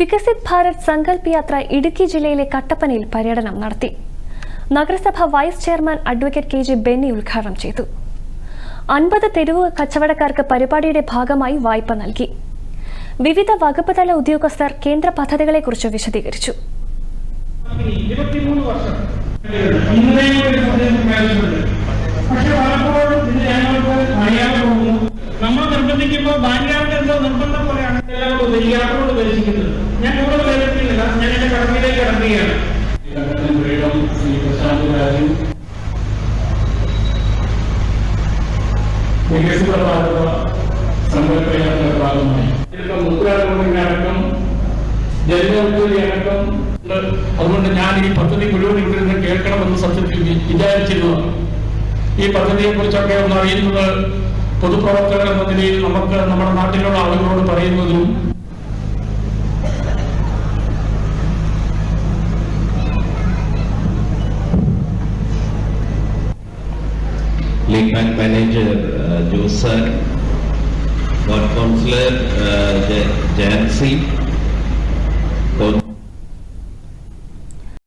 വികസിത് ഭാരത് സങ്കല്പ് യാത്ര ഇടുക്കി ജില്ലയിലെ കട്ടപ്പനയിൽ പര്യടനം നടത്തി. നഗരസഭ vice chairman advocate K J Benny ഉദ്ഘാടനം ചെയ്തു. അൻപത് തെരുവ് കച്ചവടക്കാർക്ക് പരിപാടിയുടെ ഭാഗമായി വായ്പ നൽകി. വിവിധ വകുപ്പ് തല ഉദ്യോഗസ്ഥർ കേന്ദ്ര പദ്ധതികളെക്കുറിച്ച് വിശദീകരിച്ചു. നമ്മൾ നിർബന്ധിക്കുമ്പോൾ എന്തോ നിർബന്ധം പോലെയാണ്. എല്ലാവരും ഉപരിയാത്രോട് ഉപദേശിക്കുന്നത് ഞാൻ കൂടുതൽ ഉപദേശിക്കുന്നില്ല ഞാൻ എന്റെ ഉണ്ട്. അതുകൊണ്ട് ഞാൻ ഈ പദ്ധതി മുഴുവൻ ഇവിടെ നിന്ന് കേൾക്കണമെന്ന് സത്യത്തിൽ വിചാരിച്ചിരുന്നു ഈ പദ്ധതിയെ കുറിച്ചൊക്കെ ഒന്ന് അറിയുന്നത് പൊതുപ്രവർത്തകർ എന്ന നിലയിൽ നമുക്ക് നമ്മുടെ നാട്ടിലുള്ള ആളുകളോട് പറയുന്നതിനും Manager uh, Joseph, Ward Councillor uh, Jancy,